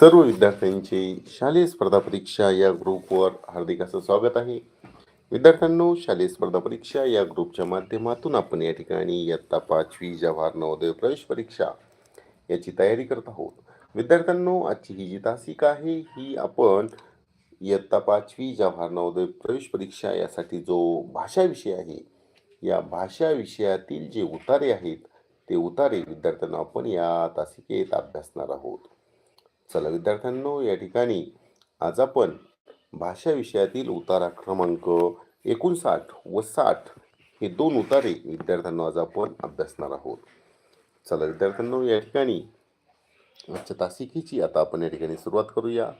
सर्व विद्यार्थ्यांचे शालेय स्पर्धा परीक्षा या ग्रुपवर हार्दिक असं स्वागत आहे. विद्यार्थ्यांनो शालेय स्पर्धा परीक्षा या ग्रुपच्या माध्यमातून आपण या ठिकाणी इयत्ता पाचवी जवाहर नवोदय प्रवेश परीक्षा याची तयारी करत आहोत. विद्यार्थ्यांनो आजची ही जी तासिका आहे ही आपण इयत्ता पाचवी जवाहर नवोदय प्रवेश परीक्षा यासाठी जो भाषा विषय आहे या भाषा विषयातील जे उतारे आहेत ते उतारे विद्यार्थ्यांना आपण या तासिकेत अभ्यासणार आहोत. चला विद्यार्थ्यांनो या ठिकाणी आज आपण भाषा विषयातील उतारा क्रमांक एकोणसाठ व साठ हे दोन उतारे विद्यार्थ्यांना आज आपण अभ्यासणार आहोत. चला विद्यार्थ्यांनो या ठिकाणी आजच्या तासिकेची आता आपण या ठिकाणी सुरुवात करूया.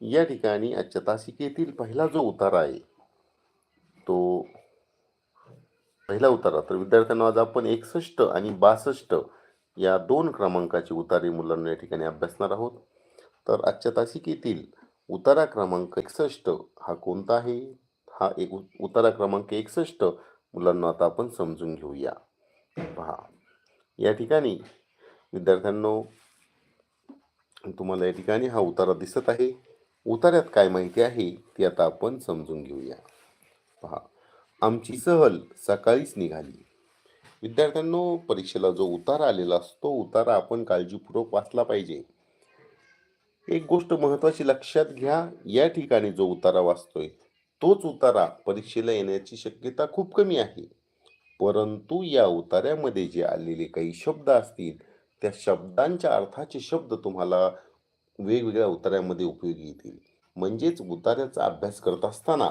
या ठिकाणी आजच्या तासिकेतील पहिला जो उतारा आहे तो पहिला उतारा. तर विद्यार्थ्यांना आज आपण एकसष्ट आणि बासष्ट या दोन क्रमांकाचे उतारे मुलांना या ठिकाणी अभ्यासणार आहोत. तर आजच्या तासिकेतील उतारा क्रमांक एकसष्ट हा कोणता आहे हा एक उतारा क्रमांक एकसष्ट. मुलांना आता आपण समजून घेऊया. पहा. या ठिकाणी विद्यार्थ्यांनो तुम्हाला या ठिकाणी हा उतारा दिसत आहे. उतार्यात काय माहिती आहे ती आता आपण समजून घेऊया. पहा. आमची सहल सकाळीच निघाली. विद्यार्थ्यांनो परीक्षेला जो उतारा आलेला असतो उतारा आपण काळजीपूर्वक वाचला पाहिजे. एक गोष्ट महत्वाची लक्षात घ्या या ठिकाणी जो उतारा वाचतोय तोच उतारा परीक्षेला येण्याची शक्यता खूप कमी आहे. परंतु या उतार्यामध्ये जे आलेले काही शब्द असतील त्या शब्दांच्या अर्थाचे शब्द तुम्हाला वेगवेगळ्या उतार्यामध्ये उपयोगी येतील. म्हणजेच उतार्याचा अभ्यास करत असताना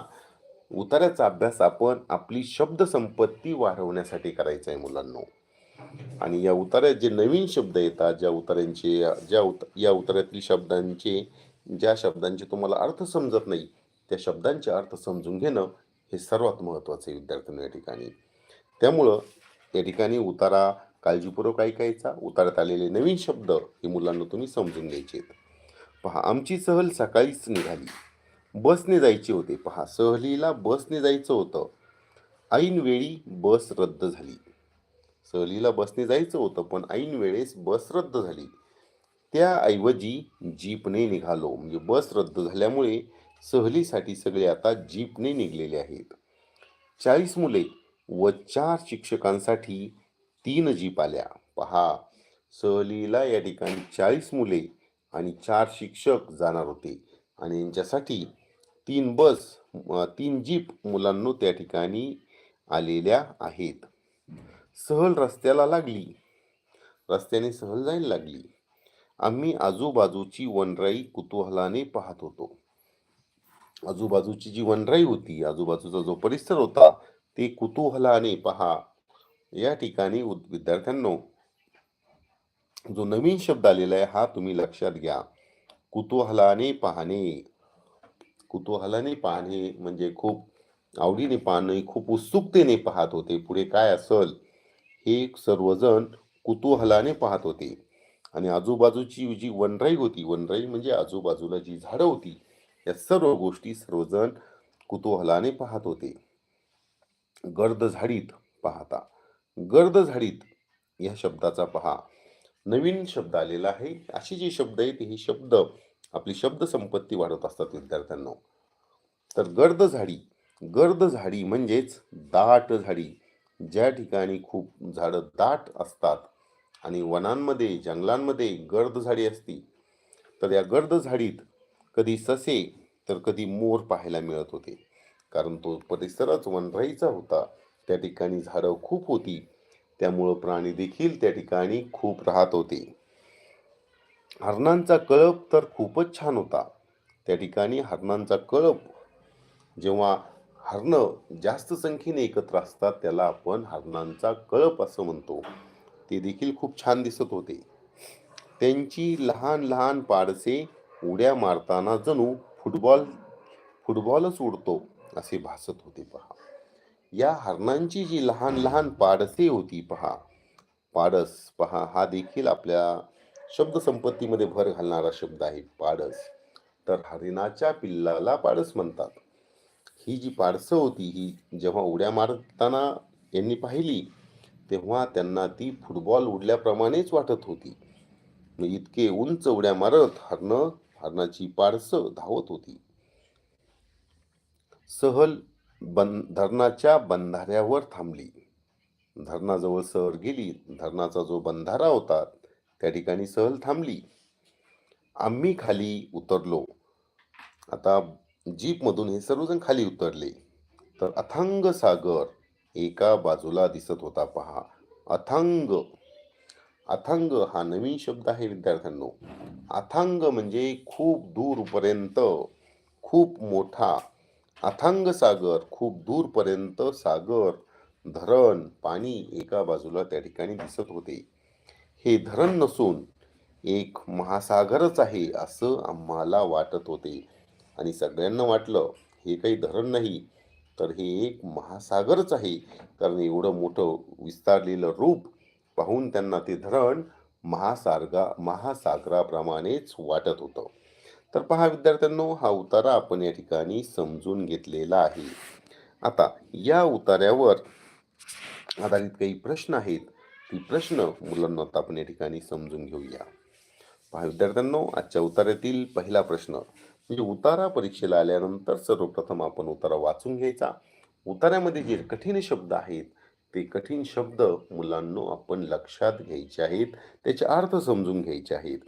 उतार्याचा अभ्यास आपण आपली शब्दसंपत्ती वाढवण्यासाठी करायचा आहे मुलांनो. आणि या उतार्यात जे नवीन शब्द येतात ज्या उतार्यांचे ज्या उत या उतार्यातील शब्दांचे ज्या शब्दांचे तुम्हाला अर्थ समजत नाही त्या शब्दांचे अर्थ समजून घेणं हे सर्वात महत्त्वाचं आहे विद्यार्थ्यांना या ठिकाणी. त्यामुळं या ठिकाणी उतारा काळजीपूर्वक ऐकायचा. उतारात आलेले नवीन शब्द हे मुलांना तुम्ही समजून घ्यायचे पहा आमची सहल सकाळीच निघाली. बसने जायचे होते. पहा सहलीला बसने जायचं होतं. ऐनवेळी बस रद्द झाली. सहलीला बसने जायचं होतं पण ऐन वेळेस बस रद्द झाली. त्याऐवजी जीपने निघालो. म्हणजे बस रद्द झाल्यामुळे सहलीसाठी सगळे आता जीपने निघलेले आहेत. चाळीस मुले व चार शिक्षकांसाठी तीन जीप आल्या. पहा सहलीला या ठिकाणी चाळीस मुले आणि चार शिक्षक जाणार होते. आणि यांच्यासाठी तीन बस तीन जीप मुलांनो त्या ठिकाणी आलेल्या आहेत. सहल रस्त्याला लागली. रस्त्याने सहल जायला लागली. आम्ही आजूबाजूची वनराई कुतूहलाने पाहत होतो. आजूबाजूची जी वनराई होती आजूबाजूचा जो परिसर होता ते कुतूहलाने पहा. या ठिकाणी विद्यार्थ्यांनो जो नवीन शब्द आलेला आहे हा तुम्ही लक्षात घ्या. कुतूहलाने पाहणे. कुतूहलाने पाहणे म्हणजे खूप आवडीने पाहणे खूप उत्सुकतेने पाहत होते. पुढे काय असल? हे सर्वजण कुतूहलाने पाहत होते. आणि आजूबाजूची जी वनराई होती वनराई म्हणजे आजूबाजूला जी झाडं होती या सर्व गोष्टी सर्वजण कुतूहलाने पाहत होते. गर्द झाडीत पाहता. गर्द झाडीत या शब्दाचा पहा. नवीन शब्द आलेला आहे. असे जे शब्द आहेत हे शब्द आपली शब्द संपत्ती वाढत असतात विद्यार्थ्यांना. तर गर्द झाडी गर्द झाडी म्हणजेच दाट झाडी ज्या ठिकाणी खूप झाडं दाट असतात आणि वनांमध्ये जंगलांमध्ये गर्द झाडी असती तर या गर्द झाडीत कधी ससे तर कधी मोर पाहायला मिळत होते. कारण तो परिसरच वनराईचा होता. त्या ठिकाणी झाडं खूप होती. त्यामुळं प्राणी देखील त्या ठिकाणी खूप राहत होते. हरणांचा कळप तर खूपच छान होता. त्या ठिकाणी हरणांचा कळप जेव्हा हरणं जास्त संख्येने एकत्र असतात त्याला आपण हरणांचा कळप असं म्हणतो. ते देखील खूप छान दिसत होते. त्यांची लहान लहान पाडसे उड्या मारताना जणू फुटबॉल फुटबॉलच उडतो असे भासत होते पहा. या हरणांची जी लहान लहान पाडसे होती पहा पाडस पहा हा देखील आपल्या शब्दसंपत्तीमध्ये भर घालणारा शब्द आहे पाडस. तर हरिणाच्या पिल्लाला पाडस म्हणतात. ही जी पारसं होती ही जेव्हा उड्या मारताना यांनी पाहिली तेव्हा त्यांना ती फुटबॉल उडल्याप्रमाणेच वाटत होती. इतके उंच उड्या मारत हरणं हरणाची पारसं धावत होती. सहल बन धरणाच्या बंधाऱ्यावर थांबली. धरणाजवळ सहल गेली. धरणाचा जो बंधारा होता त्या ठिकाणी सहल थांबली. आम्ही खाली उतरलो. आता जीपमधून हे सर्वजण खाली उतरले. तर अथांग सागर एका बाजूला दिसत होता. पहा अथांग. अथांग हा नवीन शब्द आहे विद्यार्थ्यांनो. अथांग म्हणजे खूप दूरपर्यंत खूप मोठा. अथांग सागर खूप दूरपर्यंत सागर धरण पाणी एका बाजूला त्या ठिकाणी दिसत होते. हे धरण नसून एक महासागरच आहे असं आम्हाला वाटत होते. आणि सगळ्यांना वाटलं हे काही धरण नाही तर हे एक महासागरच आहे. कारण एवढं मोठं विस्तारलेलं रूप पाहून त्यांना ते धरण महासारगा महासागराप्रमाणेच वाटत होतं. तर पहा विद्यार्थ्यांनो हा उतारा आपण या ठिकाणी समजून घेतलेला आहे. आता या उतार्यावर आधारित काही प्रश्न आहेत. ती प्रश्न मुलांना आता आपण या ठिकाणी समजून घेऊया. पहा विद्यार्थ्यांनो आजच्या उतार्यातील पहिला प्रश्न म्हणजे उतारा परीक्षेला आल्यानंतर सर्वप्रथम आपण उतारा वाचून घ्यायचा. उतार्यामध्ये जे कठीण शब्द आहेत ते कठीण शब्द मुलांनो आपण लक्षात घ्यायचे आहेत त्याचे अर्थ समजून घ्यायचे आहेत.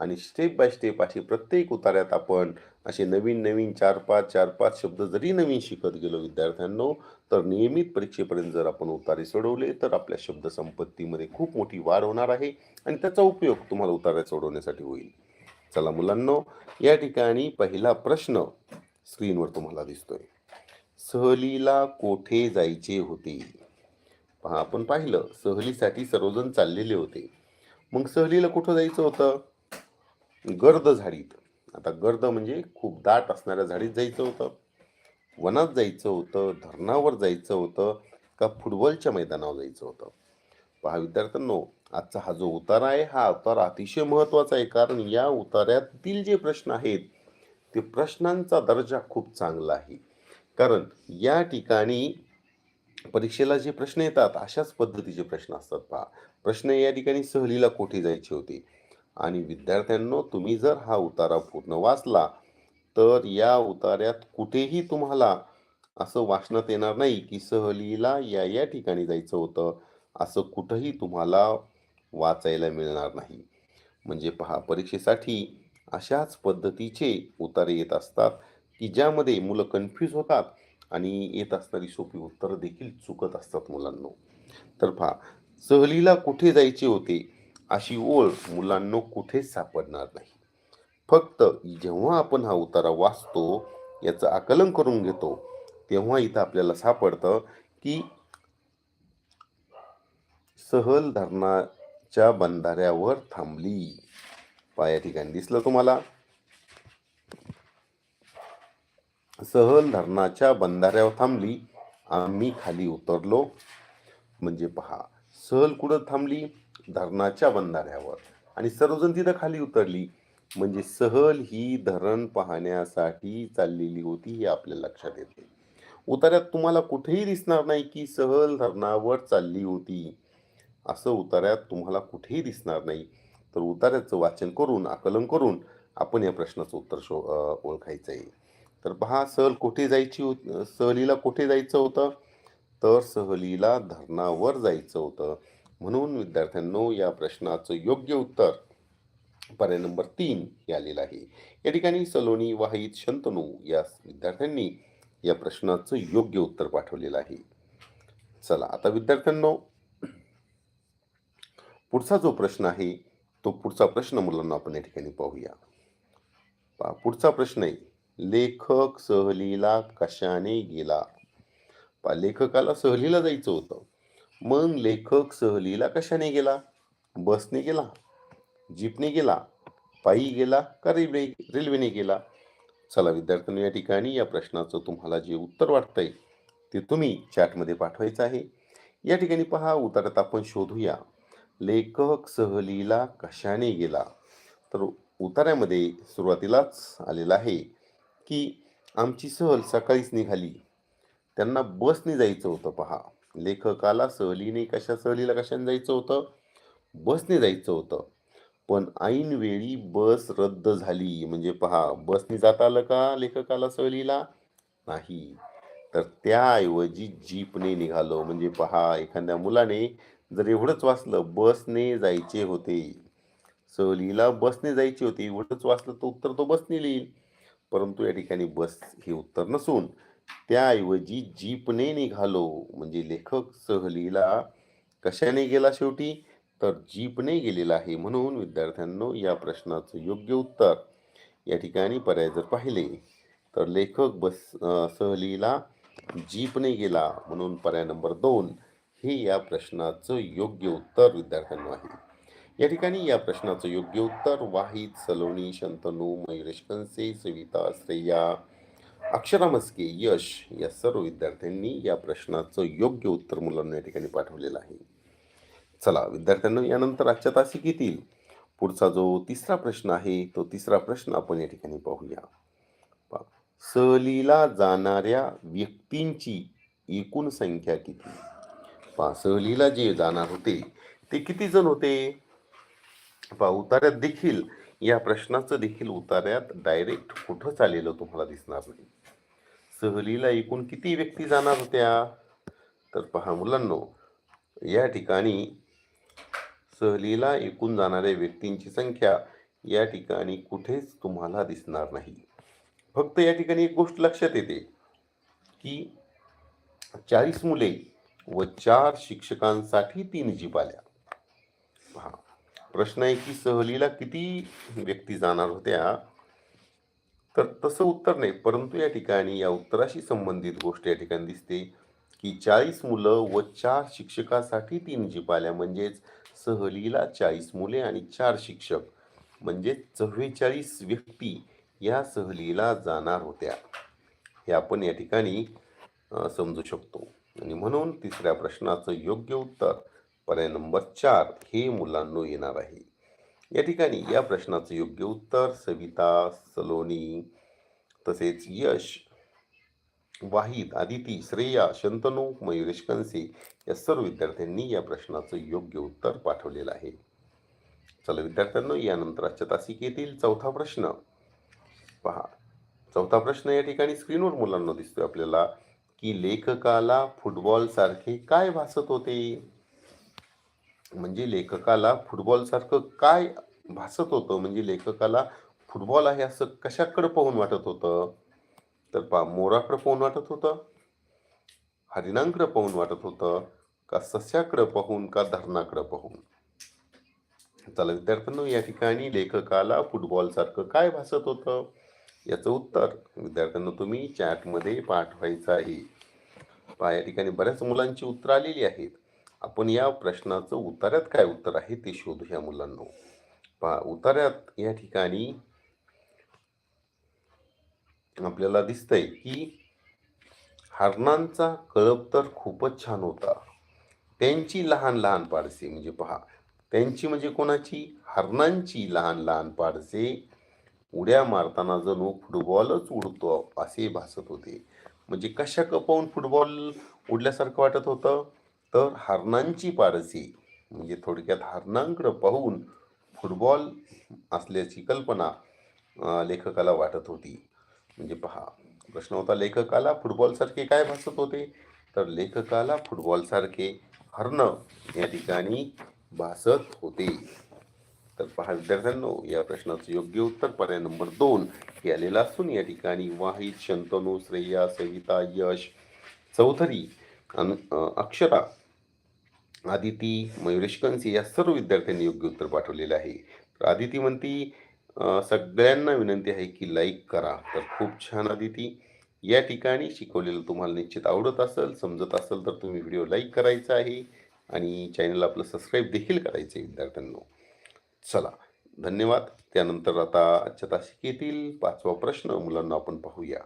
आणि स्टेप बाय स्टेप असे प्रत्येक उतार्यात आपण असे नवीन नवीन चार पाच चार पाच शब्द जरी नवीन शिकत गेलो विद्यार्थ्यांनो तर नियमित परीक्षेपर्यंत जर आपण उतारे सोडवले तर आपल्या शब्दसंपत्तीमध्ये खूप मोठी वाढ होणार आहे आणि त्याचा उपयोग तुम्हाला उतारे सोडवण्यासाठी होईल. चला मुलांनो या ठिकाणी पहिला प्रश्न स्क्रीनवर तुम्हाला दिसतोय. सहलीला कोठे जायचे होते? पहा आपण पाहिलं सहलीसाठी सर्वजण चाललेले होते. मग सहलीला कुठं जायचं होतं? गर्द झाडीत. आता गर्द म्हणजे खूप दाट असणाऱ्या झाडीत जायचं होतं. वनात जायचं होतं धरणावर जायचं होतं का फुटबॉलच्या मैदानावर जायचं होतं? पहा विद्यार्थ्यांनो आजचा हा जो उतारा आहे हा उतारा अतिशय महत्त्वाचा आहे. कारण या उतार्यातील जे प्रश्न आहेत ते प्रश्नांचा दर्जा खूप चांगला आहे. कारण या ठिकाणी परीक्षेला जे प्रश्न येतात अशाच पद्धतीचे प्रश्न असतात पहा. प्रश्न या ठिकाणी सहलीला कोठे जायचे होते? आणि विद्यार्थ्यांनो तुम्ही जर हा उतारा पूर्ण वाचला तर या उतार्यात कुठेही तुम्हाला असं वाचण्यात येणार नाही की सहलीला या या ठिकाणी जायचं होतं. असं कुठंही तुम्हाला वाचायला मिळणार नाही. म्हणजे पहा परीक्षेसाठी अशाच पद्धतीचे उतारे येत असतात की ज्यामध्ये मुलं कन्फ्यूज होतात आणि येत असणारी सोपी उत्तरं देखील चुकत असतात मुलांनो. तर पहा सहलीला कुठे जायचे होते अशी ओळ मुलांनो कुठेच सापडणार नाही. फक्त जेव्हा आपण हा उतारा वाचतो याचं आकलन करून घेतो तेव्हा इथं आपल्याला सापडतं की सहल च्या बंधाऱ्यावर थांबली. पाया ठिकाणी दिसलं तुम्हाला. सहल धरणाच्या बंधाऱ्यावर थांबली. आम्ही खाली उतरलो. म्हणजे पहा सहल कुठं थांबली? धरणाच्या बंधाऱ्यावर. आणि सर्वजण तिथं खाली उतरली. म्हणजे सहल ही धरण पाहण्यासाठी चाललेली होती हे आपल्या लक्षात येते. उतार्यात तुम्हाला कुठेही दिसणार नाही की सहल धरणावर चालली होती. असं उतार्यात तुम्हाला कुठेही दिसणार नाही. तर उतार्याचं वाचन करून आकलन करून आपण या प्रश्नाचं उत्तर शो ओळखायचं आहे तर पहा सहल कुठे जायची होत सहलीला कुठे जायचं होतं? तर सहलीला धरणावर जायचं होतं. म्हणून विद्यार्थ्यांनो या प्रश्नाचं योग्य उत्तर पर्याय नंबर तीन हे आलेलं आहे. या ठिकाणी सलोनी वाहित शंतनू या विद्यार्थ्यांनी या प्रश्नाचं योग्य उत्तर पाठवलेलं आहे. चला आता विद्यार्थ्यांनो पुढचा जो प्रश्न आहे तो पुढचा प्रश्न मुलांना आपण या ठिकाणी पाहूया. पहा, पुढचा प्रश्न आहे लेखक सहलीला कशाने गेला? पहा, लेखकाला सहलीला जायचं होतं. मग लेखक सहलीला कशाने गेला? बसने गेला? जीपने गेला? पायी गेला? का रेल्वे रेल्वेने गेला? चला विद्यार्थ्यांनी या ठिकाणी या प्रश्नाचं तुम्हाला जे उत्तर वाटतंय ते तुम्ही चॅटमध्ये पाठवायचं आहे. या ठिकाणी पहा उतारात आपण शोधूया. लेखक सहलीला कशाने गेला? तर उतार्यामध्ये सुरुवातीलाच आलेला आहे की आमची सहल सकाळीच निघाली. त्यांना बसने जायचं होतं पहा. लेखकाला सहलीने कशा सहलीला कशाने जायचं होतं? बसने जायचं होतं. पण ऐनवेळी बस रद्द झाली. म्हणजे पहा बसने जाता आलं का लेखकाला सहलीला? नाही. तर त्याऐवजी जीपने निघालो. म्हणजे पहा एखाद्या मुलाने जर एवढंच वाचलं बसने जायचे होते. सहलीला बसने जायची होती. एवढंच वाचलं तर उत्तर तो बसने लिहील. परंतु या ठिकाणी बस हे उत्तर नसून त्याऐवजी जीपने निघालो. म्हणजे लेखक सहलीला कशाने गेला शेवटी? तर जीपने गेलेला आहे म्हणून विद्यार्थ्यांनो या प्रश्नाचं योग्य उत्तर या ठिकाणी पर्याय जर पाहिले तर लेखक बस सहलीला जीपने गेला म्हणून पर्याय नंबर दोन हे या प्रश्नाचं योग्य उत्तर विद्यार्थ्यांना आहे. या ठिकाणी या प्रश्नाचं योग्य उत्तर वाहिद सलोनी शंतनू मयुरेश कंसे सविता श्रेया अक्षरा मस्के यश या सर्व विद्यार्थ्यांनी या प्रश्नाचं योग्य उत्तर मुलांना या ठिकाणी पाठवलेलं आहे. चला विद्यार्थ्यांना यानंतर आजच्या तासिक येतील. पुढचा जो तिसरा प्रश्न आहे तो तिसरा प्रश्न आपण या ठिकाणी पाहूया. सहलीला जाणाऱ्या व्यक्तींची एकूण संख्या किती? पहा सहलीला जे जाणार होते ते किती जण होते? पहा उतार्यात देखील या प्रश्नाचं देखील उतार्यात डायरेक्ट कुठंच आलेलं तुम्हाला दिसणार नाही. सहलीला एकूण किती व्यक्ती जाणार होत्या? तर पहा मुलांनो या ठिकाणी सहलीला एकूण जाणाऱ्या व्यक्तींची संख्या या ठिकाणी कुठेच तुम्हाला दिसणार नाही. फक्त या ठिकाणी एक गोष्ट लक्षात येते की चाळीस मुले व चार शिक्षकांसाठी तीन जीप हा. प्रश्न आहे की सहलीला किती व्यक्ती जाणार होत्या? तर तसं उत्तर नाही परंतु या ठिकाणी या उत्तराशी संबंधित गोष्ट या ठिकाणी दिसते की चाळीस मुलं व चार शिक्षकासाठी तीन जीप म्हणजेच सहलीला चाळीस मुले आणि चार शिक्षक म्हणजे चव्वेचाळीस व्यक्ती या सहलीला जाणार होत्या. हे आपण या ठिकाणी समजू शकतो. आणि म्हणून तिसऱ्या प्रश्नाचं योग्य उत्तर पर्याय नंबर चार हे मुलांनो येणार आहे. या ठिकाणी या प्रश्नाचं योग्य उत्तर सविता सलोनी तसेच यश वाहिद आदिती श्रेया शंतनू मयुरेश कनसे या सर्व विद्यार्थ्यांनी या प्रश्नाचं योग्य उत्तर पाठवलेलं आहे. चला विद्यार्थ्यांनो यानंतर आजच्या तासिक येतील चौथा प्रश्न पहा. चौथा प्रश्न या ठिकाणी स्क्रीनवर मुलांना दिसतोय आपल्याला. की लेखकाला फुटबॉलसारखे काय भासत होते? म्हणजे लेखकाला फुटबॉलसारखं काय भासत होतं? म्हणजे लेखकाला फुटबॉल आहे असं कशाकडे पाहून वाटत होतं? तर पा मोराकडे पाहून वाटत होतं? हरिणांकडे पाहून वाटत होतं? का सस्याकडे पाहून? का धरणाकडे पाहून? चला विद्यार्थ्यांनो या ठिकाणी लेखकाला फुटबॉलसारखं काय भासत होतं? याचं उत्तर विद्यार्थ्यांना तुम्ही चॅटमध्ये पाठवायचं आहे पहा या ठिकाणी बऱ्याच मुलांची उत्तरं आलेली आहेत. आपण या प्रश्नाचं उतार्यात काय उत्तर आहे ते शोधूया मुलांना. पहा उतार्यात या ठिकाणी आपल्याला दिसतंय की हरणांचा कळप तर खूपच छान होता. त्यांची लहान लहान पारसे म्हणजे पहा त्यांची म्हणजे कोणाची? हरणांची लहान लहान पारसे. उड्या मारताना जणू फुटबॉलच उडतो असे भासत होते. म्हणजे कशा पाहून फुटबॉल उडल्यासारखं वाटत होतं? तर हरणांची पारसी म्हणजे थोडक्यात हरणांकडं पाहून फुटबॉल असल्याची कल्पना लेखकाला वाटत होती. म्हणजे पहा प्रश्न होता लेखकाला फुटबॉलसारखे काय भासत होते? तर लेखकाला फुटबॉलसारखे हरणं या ठिकाणी भासत होते. तर पहा विद्यार्थ्यांनो या प्रश्नाचं योग्य उत्तर पर्याय नंबर दोन हे आलेलं असून या ठिकाणी वाहिद शंतनू श्रेया सविता यश चौधरी अन- अक्षरा आदिती मयुरेश कंसी या सर्व विद्यार्थ्यांनी योग्य उत्तर पाठवलेलं आहे. तर आदिती म्हणती सगळ्यांना विनंती आहे की लाईक करा. तर खूप छान आदिती. या ठिकाणी शिकवलेलं तुम्हाला निश्चित आवडत असेल समजत असेल तर तुम्ही व्हिडिओ लाईक करायचा आहे आणि चॅनल आपलं सबस्क्राईब देखील करायचं आहे विद्यार्थ्यांनो. चला धन्यवाद. त्यानंतर आता आजच्या तासिक येतील पाचवा प्रश्न मुलांना आपण पाहूया.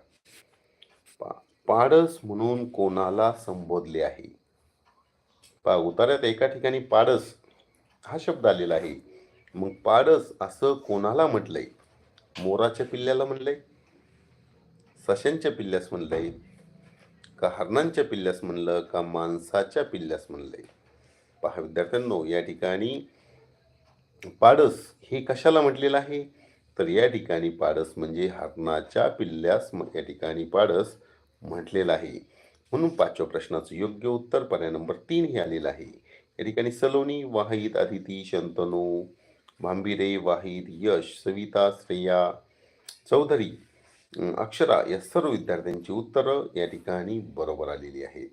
पा पाडस म्हणून कोणाला संबोधले आहे? पा उतार्यात एका ठिकाणी पाडस हा शब्द आलेला आहे. मग पाडस असं कोणाला म्हटलंय? मोराच्या पिल्ल्याला म्हणलंय? सशांच्या पिल्ल्यास म्हणलंय? का हरणांच्या पिल्ल्यास म्हणलं? का माणसाच्या पिल्ल्यास म्हणलंय? पहा विद्यार्थ्यांनो या ठिकाणी पाडस हे कशाला म्हटलेलं आहे? तर या ठिकाणी पाडस म्हणजे हरणाच्या पिल्ल्यास या ठिकाणी पाडस म्हटलेलं आहे. म्हणून पाचव्या प्रश्नाचं योग्य उत्तर पर्याय नंबर तीन हे आलेलं आहे. या ठिकाणी सलोनी वाहिद अदिती शंतनू भांबिरे वाहिद यश सविता श्रेया चौधरी अक्षरा या सर्व विद्यार्थ्यांची उत्तरं या ठिकाणी बरोबर आलेली आहेत.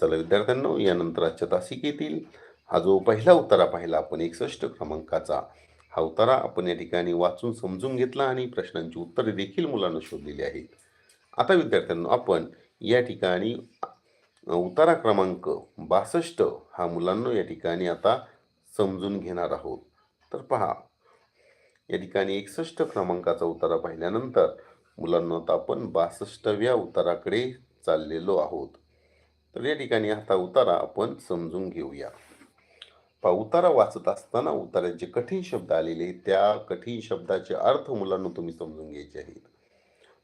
चला विद्यार्थ्यांनो यानंतर आजच्या तासिकेतील हा जो पहिला उतारा पाहिला आपण एकसष्ट क्रमांकाचा हा उतारा आपण या ठिकाणी वाचून समजून घेतला आणि प्रश्नांची उत्तरे देखील मुलांना शोधलेली आहेत. आता विद्यार्थ्यांना आपण या ठिकाणी उतारा क्रमांक बासष्ट हा मुलांना या ठिकाणी आता समजून घेणार आहोत. तर पहा या ठिकाणी एकसष्ट क्रमांकाचा उतारा पाहिल्यानंतर मुलांना आता आपण बासष्टव्या उताराकडे चाललेलो आहोत. तर या ठिकाणी आता उतारा आपण समजून घेऊया. उतारा वाचत असताना उतारात जे कठीण शब्द आलेले आहेत, त्या कठीण शब्दाचे अर्थ मुलांना तुम्ही समजून घ्यायचे आहेत.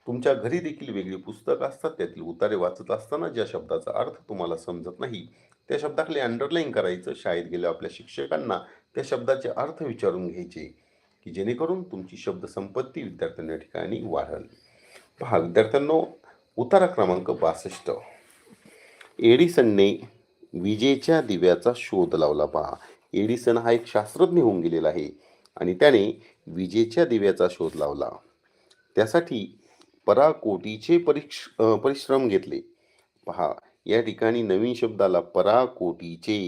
तुमच्या घरी देखील वेगळी पुस्तकं असतात. त्यातील उतारे वाचत असताना ज्या शब्दाचा अर्थ तुम्हाला समजत नाही त्या शब्दाखाली अंडरलाईन करायचं शाळेत गेल्या आपल्या शिक्षकांना त्या शब्दाचे अर्थ विचारून घ्यायचे की जेणेकरून तुमची शब्द संपत्ती विद्यार्थ्यांच्या ठिकाणी वाढेल. पहा विद्यार्थ्यांनो उतारा क्रमांक बासष्ट. एडिसनने विजेच्या दिव्याचा शोध लावला पहा. एडिसन हा एक शास्त्रज्ञ होऊन गेलेला आहे आणि त्याने विजेच्या दिव्याचा शोध लावला. त्यासाठी पराकोटीचे परिक्ष परिश्रम घेतले. पहा या ठिकाणी नवीन शब्द आला पराकोटीचे.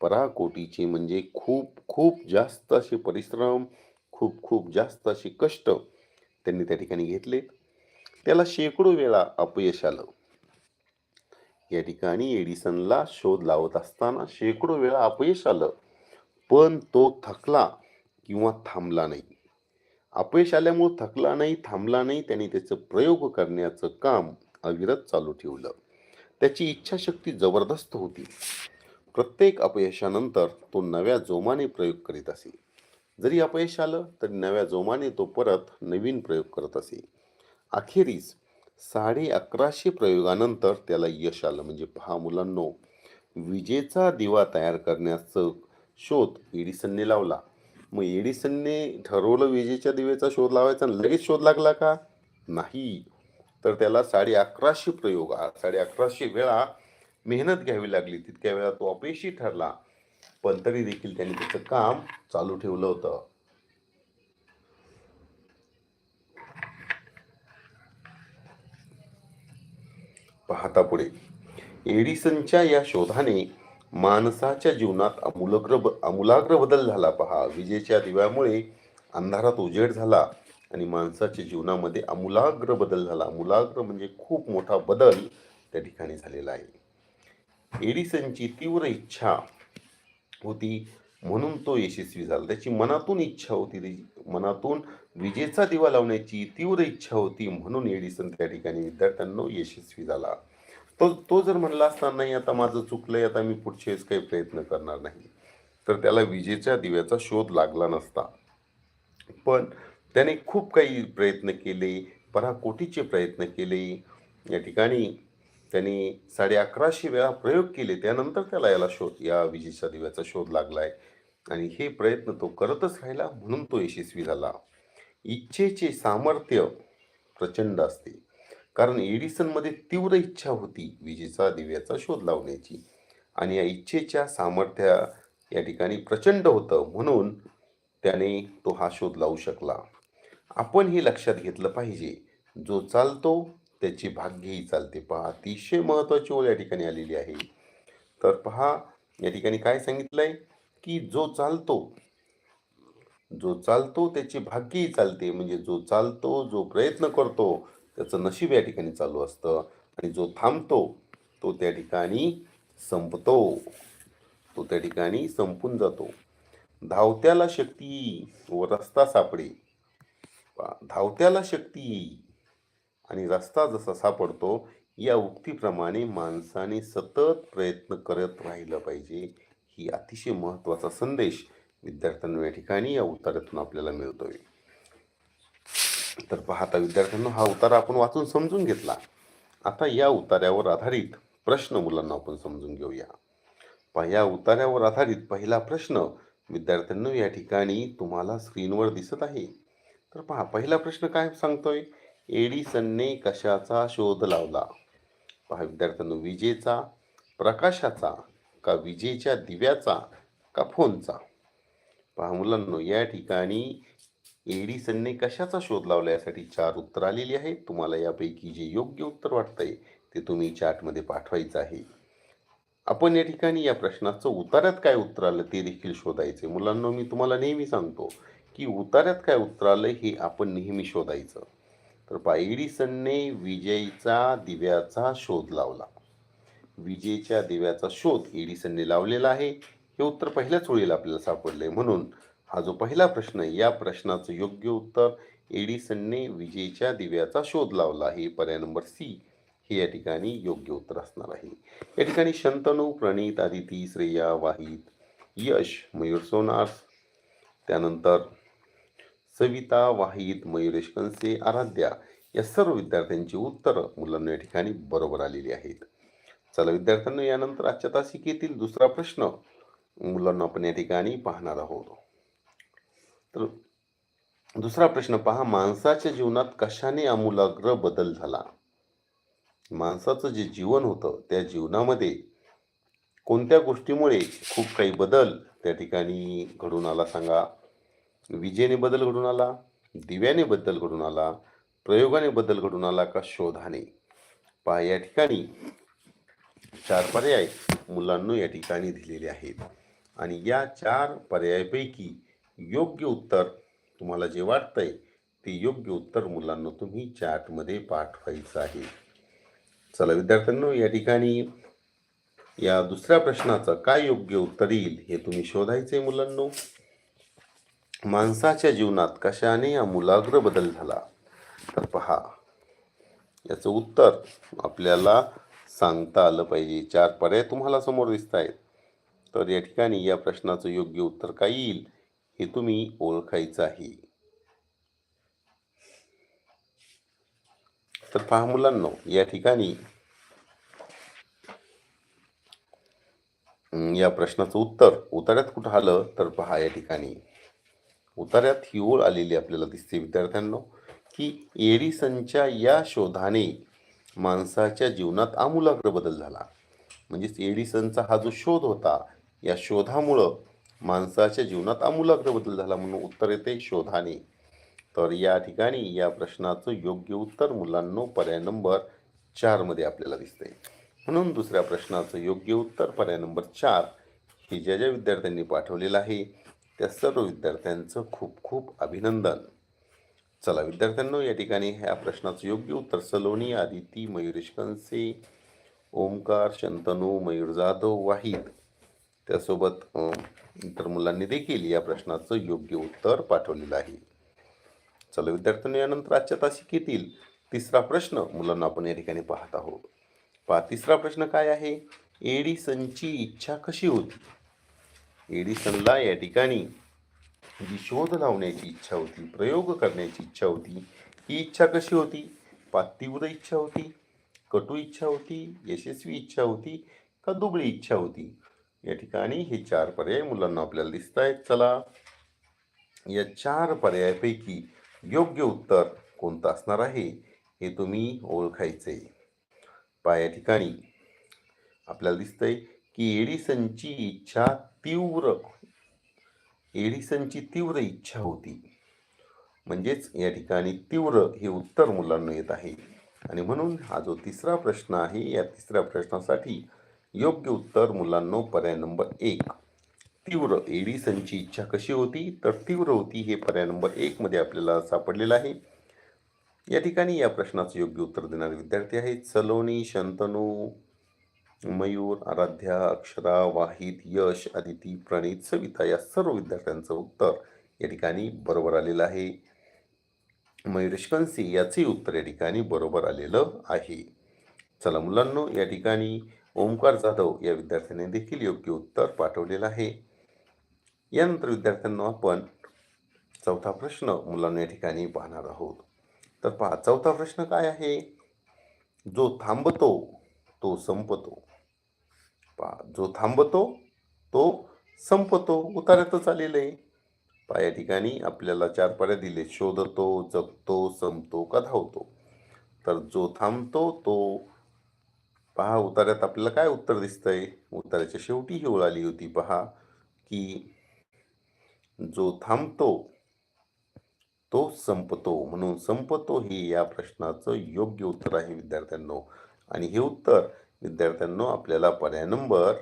पराकोटीचे म्हणजे खूप खूप जास्त असे परिश्रम खूप खूप जास्त असे कष्ट त्यांनी त्या ठिकाणी घेतले त्याला शेकडो वेळा अपयश आलं. या ठिकाणी एडिसनला शोध लावत असताना शेकडो वेळा अपयश आलं. पण तो थकला किंवा थांबला नाही. अपयश आल्यामुळे थकला नाही थांबला नाही त्याने त्याचं प्रयोग करण्याचं काम अविरत चालू ठेवलं. त्याची इच्छाशक्ती जबरदस्त होती. प्रत्येक अपयशानंतर तो नव्या जोमाने प्रयोग करीत असे. जरी अपयश आलं तरी नव्या जोमाने तो परत नवीन प्रयोग करत असे. अखेरीस साडे अकराशे प्रयोगानंतर त्याला यश आलं. म्हणजे पहा मुलांनो विजेचा दिवा तयार करण्याचं शोध एडिसनने लावला. मग एडिसनने ठरवलं विजेच्या दिव्याचा शोध लावायचा आणि लगेच शोध लागला का? नाही. तर त्याला साडे अकराशे प्रयोग साडे अकराशे वेळा मेहनत घ्यावी लागली. तितक्या वेळा तो अपयशी ठरला. पण तरी देखील त्याने त्याचं काम चालू ठेवलं होतं. पाहता पुढे. एडिसनच्या या शोधाने माणसाच्या जीवनात अमूलग्र ब- अमूलाग्र बदल झाला. पहा विजेच्या दिव्यामुळे अंधारात उजेड झाला आणि माणसाच्या जीवनामध्ये अमूलाग्र बदल झाला. अमूलाग्र म्हणजे खूप मोठा बदल त्या ठिकाणी झालेला आहे. एडिसनची तीव्र इच्छा होती म्हणून तो यशस्वी झाला. त्याची मनातून इच्छा होती. त्याची मनातून विजेचा दिवा लावण्याची तीव्र इच्छा होती म्हणून एडिसन त्या ठिकाणी विद्यार्थ्यांना यशस्वी झाला. तो तो जर म्हणला असता नाही आता माझं चुकलंय आता मी पुढच्या वेळेस काही प्रयत्न करणार नाही. तर त्याला विजेच्या दिव्याचा शोध लागला नसता. पण त्याने खूप काही प्रयत्न केले पराकोटीचे प्रयत्न केले. या ठिकाणी त्याने साडे अकराशे वेळा प्रयोग केले त्यानंतर त्याला याला शोध या विजेच्या दिव्याचा शोध लागलाय. आणि हे प्रयत्न तो करतच राहिला म्हणून तो यशस्वी झाला. इच्छेचे सामर्थ्य प्रचंड असते. कारण एडिसनमध्ये तीव्र इच्छा होती विजेचा दिव्याचा शोध लावण्याची. आणि या इच्छेच्या सामर्थ्या या ठिकाणी प्रचंड होतं म्हणून त्याने तो हा शोध लावू शकला. आपण हे लक्षात घेतलं पाहिजे. जो चालतो त्याची भाग्यही चालते. पहा अतिशय महत्त्वाची ओळ या ठिकाणी आलेली आहे. तर पहा या ठिकाणी काय सांगितलंय? की जो चालतो जो चालतो त्याचे भाग्यही चालते. म्हणजे जो चालतो जो प्रयत्न करतो त्याचं नशीब या ठिकाणी चालू असतं. आणि जो थांबतो तो त्या ठिकाणी संपतो. तो त्या ठिकाणी संपून जातो. धावत्याला शक्ती व रस्ता सापडे पहा, धावत्याला शक्ती आणि रस्ता जसा सापडतो या उक्तीप्रमाणे माणसाने सतत प्रयत्न करत राहिलं पाहिजे ही अतिशय महत्त्वाचा संदेश विद्यार्थ्यांना या ठिकाणी या उतारातून आपल्याला मिळतोय. तर पाहता विद्यार्थ्यांना हा उतारा आपण वाचून समजून घेतला. आता या उतार्यावर आधारित प्रश्न मुलांना आपण समजून घेऊया. पहा या उतार्यावर आधारित पहिला प्रश्न विद्यार्थ्यांना या ठिकाणी तुम्हाला स्क्रीनवर दिसत आहे. तर पहा पहिला प्रश्न काय सांगतोय? एडिसनने कशाचा शोध लावला? पहा विद्यार्थ्यांनो विजेचा प्रकाशाचा का विजेच्या दिव्याचा का फोनचा? पहा मुलांनो या ठिकाणी एडिसनने कशाचा शोध लावला यासाठी चार उत्तर आलेली आहेत. तुम्हाला यापैकी जे योग्य उत्तर वाटतंय ते तुम्ही चार्टमध्ये पाठवायचं आहे. आपण या ठिकाणी या प्रश्नाचं उतार्यात काय उत्तर आलं ते देखील शोधायचे मुलांना मी तुम्हाला नेहमी सांगतो की उतार्यात काय उत्तर आलं हे आपण नेहमी शोधायचं. तर पहा एडिसनने विजेचा दिव्याचा शोध लावला. विजेच्या दिव्याचा शोध एडिसनने लावलेला आहे. हे उत्तर पहिल्याच वेळेला आपल्याला सापडले म्हणून हा जो पहिला प्रश्न आहे या प्रश्नाचं योग्य उत्तर एडिसनने विजेच्या दिव्याचा शोध लावला आहे. पर्याय नंबर सी हे या ठिकाणी योग्य उत्तर असणार आहे. या ठिकाणी शंतनू प्रणीत आदिती श्रेया वाहित यश मयूर सोनार्स त्यानंतर सविता वाहित मयुरेश कंसे आराध्या या सर्व विद्यार्थ्यांची उत्तरं मुलांना या ठिकाणी बरोबर आलेली आहेत. चला विद्यार्थ्यांना यानंतर आजच्या तासिकेतील दुसरा प्रश्न मुलांना आपण या ठिकाणी पाहणार आहोत. तर दुसरा प्रश्न पहा माणसाच्या जीवनात कशाने आमूलाग्र बदल झाला? माणसाचं जे जीवन होतं त्या जीवनामध्ये कोणत्या गोष्टीमुळे खूप काही बदल त्या ठिकाणी घडून आला सांगा? विजेने बदल घडून आला दिव्याने बदल घडून आला प्रयोगाने बदल घडून आला का शोधाने? पहा या ठिकाणी चार पर्याय मुलांना या ठिकाणी दिलेले आहेत. आणि या चार पर्यायापैकी योग्य उत्तर तुम्हाला जे वाटतंय ते योग्य उत्तर मुलांना तुम्ही चॅटमध्ये पाठवायचं आहे. चला विद्यार्थ्यांनो या ठिकाणी या दुसऱ्या प्रश्नाचं काय योग्य उत्तर येईल हे तुम्ही शोधायचे मुलांनो. माणसाच्या जीवनात कशाने आमूलाग्र बदल झाला? तर पहा याचं उत्तर आपल्याला सांगता आलं पाहिजे. चार पर्याय तुम्हाला समोर दिसत आहेत. तर या ठिकाणी या प्रश्नाचं योग्य उत्तर काय येईल हे तुम्ही ओळखायचं आहे तर पहा मुलांनो या ठिकाणी या प्रश्नाचं उत्तर उतार्यात कुठं आलं? तर पहा या ठिकाणी. उतार्यात ही ओळ आलेली आपल्याला दिसते विद्यार्थ्यांनो की एडिसनच्या या शोधाने माणसाच्या जीवनात आमूलाग्र बदल झाला. म्हणजेच एडिसनचा हा जो शोध होता या शोधामुळं माणसाच्या जीवनात आमूलाग्र बदल झाला म्हणून उत्तर येते शोधाने. तर या ठिकाणी या प्रश्नाचं योग्य उत्तर मुलांनो पर्याय नंबर चारमध्ये आपल्याला दिसते. म्हणून दुसऱ्या प्रश्नाचं योग्य उत्तर पर्याय नंबर चार हे ज्या ज्या विद्यार्थ्यांनी पाठवलेलं आहे त्या सर्व विद्यार्थ्यांचं खूप खूप अभिनंदन. चला विद्यार्थ्यांनो या ठिकाणी ह्या प्रश्नाचं योग्य उत्तर सलोनी आदिती मयुरेश कंसे ओमकार शंतनू मयूर जाधव वाहिद. त्यासोबत इतर मुलांनी देखील या प्रश्नाचं योग्य उत्तर पाठवलेलं आहे. चला विद्यार्थ्यांनो यानंतर आजच्या तासिकेतील तिसरा प्रश्न मुलांना आपण या ठिकाणी पाहत आहोत. पहा तिसरा प्रश्न काय आहे? एडिसनची इच्छा कशी होती? एडिसनला या ठिकाणी जी शोध लावण्याची इच्छा होती प्रयोग करण्याची इच्छा होती ही इच्छा कशी होती? पातीव्र इच्छा होती कटू इच्छा होती यशस्वी इच्छा होती का दुबळी इच्छा होती? या ठिकाणी हे चार पर्याय मुलांना आपल्याला दिसत आहेत चला या चार पर्यायापैकी योग्य उत्तर कोणतं असणार आहे हे तुम्ही ओळखायचे आहे या ठिकाणी आपल्याला दिसतंय की एडिसनची इच्छा तीव्र. एडिसनची तीव्र इच्छा होती. म्हणजेच या ठिकाणी तीव्र हे उत्तर मुलांना येत आहे. आणि म्हणून हा जो तिसरा प्रश्न आहे या तिसऱ्या प्रश्नासाठी योग्य उत्तर मुलांनो पर्याय नंबर एक. तीव्र एडिसनची इच्छा कशी होती? तर तीव्र होती हे पर्याय नंबर एकमध्ये आपल्याला सापडलेलं आहे. या ठिकाणी या प्रश्नाचं योग्य उत्तर देणारे विद्यार्थी आहेत सलोनी शंतनू मयूर आराध्या अक्षरा वाहिद यश आदिती प्रणित सविता या सर्व विद्यार्थ्यांचं उत्तर या ठिकाणी बरोबर आलेलं आहे. मयुरेश कंसी याचे उत्तर या ठिकाणी बरोबर आलेलं आहे. चला मुलांनो या ठिकाणी ओंकार जाधव या विद्यार्थ्याने देखील योग्य उत्तर पाठवलेलं आहे. यानंतर विद्यार्थ्यांना आपण चौथा प्रश्न मुलांना या ठिकाणी पाहणार आहोत. तर पहा चौथा प्रश्न काय आहे? जो थांबतो तो संपतो. पहा जो थांबतो तो संपतो. उतार्यातच आलेलं आहे. पा या ठिकाणी आपल्याला चार पर्याय दिले. शोधतो जगतो संपतो का धावतो? तर जो थांबतो तो पहा उतार्यात आपल्याला काय उत्तर दिसतंय? उतार्याच्या शेवटी ही ओळ आली होती. पहा की जो थांबतो तो संपतो. म्हणून संपतो हे या प्रश्नाचं योग्य उत्तर आहे विद्यार्थ्यांनो. आणि हे उत्तर विद्यार्थ्यांनो आपल्याला पर्याय नंबर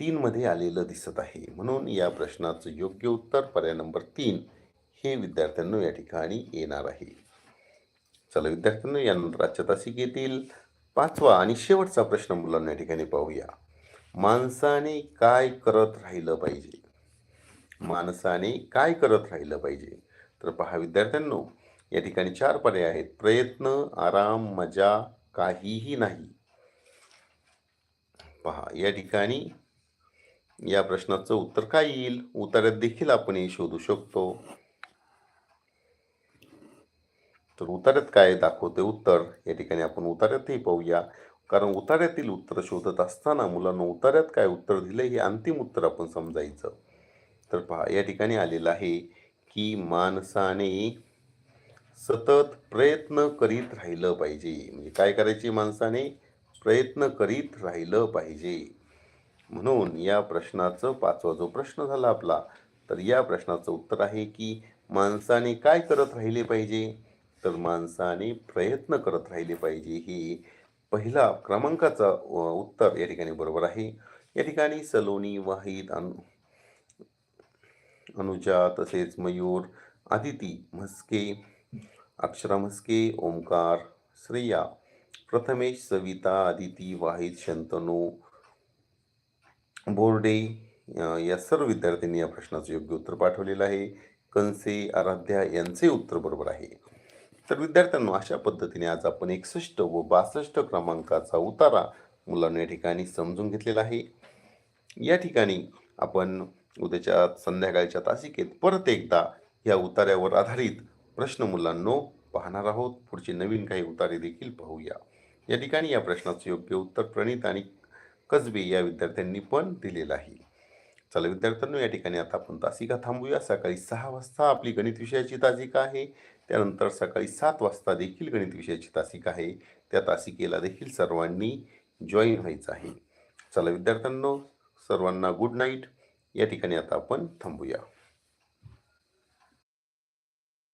तीनमध्ये आलेलं दिसत आहे. म्हणून या प्रश्नाचं योग्य उत्तर पर्याय नंबर तीन हे विद्यार्थ्यांनो या ठिकाणी येणार आहे. चला विद्यार्थ्यांनो यानंतर आजच्या तासिकेतील पाचवा आणि शेवटचा प्रश्न मुलांना या ठिकाणी पाहूया. माणसाने काय करत राहिलं पाहिजे? माणसाने काय करत राहिलं पाहिजे? तर पहा विद्यार्थ्यांनो या ठिकाणी चार पर्याय आहेत. प्रयत्न आराम मजा काहीही नाही. पहा या ठिकाणी या प्रश्नाचं उत्तर काय येईल? उत्तरात देखील आपण हे शोधू शकतो. तर उतार्यात काय दाखवते उत्तर? या ठिकाणी आपण उतार्यातही पाहूया. कारण उतार्यातील उत्तर शोधत असताना मुलांना उतार्यात काय उत्तर दिलं हे अंतिम उत्तर आपण समजायचं. तर पहा या ठिकाणी आलेलं आहे की माणसाने सतत प्रयत्न करीत राहिलं पाहिजे. म्हणजे काय करायचे माणसाने? प्रयत्न करीत राहिलं पाहिजे. म्हणून या प्रश्नाचं पाचवा जो प्रश्न झाला आपला तर या प्रश्नाचं उत्तर आहे की माणसाने काय करत राहिले पाहिजे? तर माणसाने प्रयत्न करत राहिले पाहिजे हे पहिला क्रमांकाचा उत्तर या ठिकाणी बरोबर आहे. या ठिकाणी सलोनी वाहिद अनु अनुजा तसेच मयूर आदिती म्हस्के अक्षरा म्हस्के श्रेया। प्रथमेश सविता आदिती वाहिद शंतनू बोर्डे या सर्व विद्यार्थ्यांनी या प्रश्नाचं योग्य उत्तर पाठवलेलं आहे. कंसे आराध्या यांचे उत्तर बरोबर आहे. तर विद्यार्थ्यांना अशा पद्धतीने आज आपण एकसष्ट व बासष्ट क्रमांकाचा उतारा मुलांना या ठिकाणी समजून घेतलेला आहे. या ठिकाणी आपण उद्याच्या संध्याकाळच्या तासिकेत परत एकदा या उतार्यावर आधारित प्रश्न मुलांनो पाहणार आहोत. पुढचे नवीन काही उतारे देखील पाहूया. या ठिकाणी या प्रश्नाचं योग्य उत्तर प्रणित आणि कसबे या विद्यार्थ्यांनी पण दिलेलं आहे. चला विद्यार्थ्यांनो या ठिकाणी आता आपण तासिका थांबूया. सकाळी सहा वाजता आपली गणित विषयाची तासिका आहे. त्यानंतर सकाळी सात वाजता देखील गणित विषयाची तासिका आहे. त्या तासिकेला देखील सर्वांनी जॉईन व्हायचं आहे. चला विद्यार्थ्यांनो सर्वांना गुड नाईट या ठिकाणी आता आपण थांबूया.